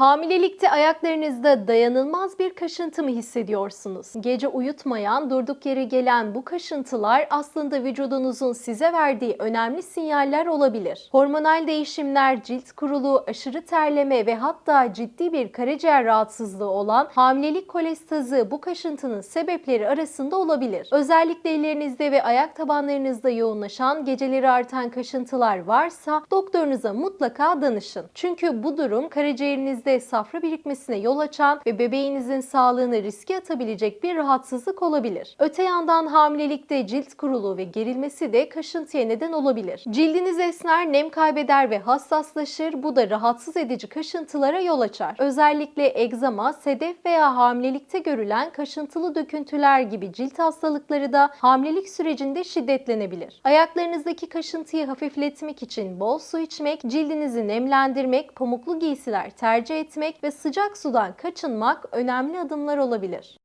Hamilelikte ayaklarınızda dayanılmaz bir kaşıntı mı hissediyorsunuz? Gece uyutmayan, durduk yere gelen bu kaşıntılar aslında vücudunuzun size verdiği önemli sinyaller olabilir. Hormonal değişimler, cilt kuruluğu, aşırı terleme ve hatta ciddi bir karaciğer rahatsızlığı olan hamilelik kolestazı bu kaşıntının sebepleri arasında olabilir. Özellikle ellerinizde ve ayak tabanlarınızda yoğunlaşan, geceleri artan kaşıntılar varsa doktorunuza mutlaka danışın. Çünkü bu durum karaciğerinizde safra birikmesine yol açan ve bebeğinizin sağlığını riske atabilecek bir rahatsızlık olabilir. Öte yandan hamilelikte cilt kuruluğu ve gerilmesi de kaşıntıya neden olabilir. Cildiniz esner, nem kaybeder ve hassaslaşır. Bu da rahatsız edici kaşıntılara yol açar. Özellikle egzama, sedef veya hamilelikte görülen kaşıntılı döküntüler gibi cilt hastalıkları da hamilelik sürecinde şiddetlenebilir. Ayaklarınızdaki kaşıntıyı hafifletmek için bol su içmek, cildinizi nemlendirmek, pamuklu giysiler tercih etmek ve sıcak sudan kaçınmak önemli adımlar olabilir.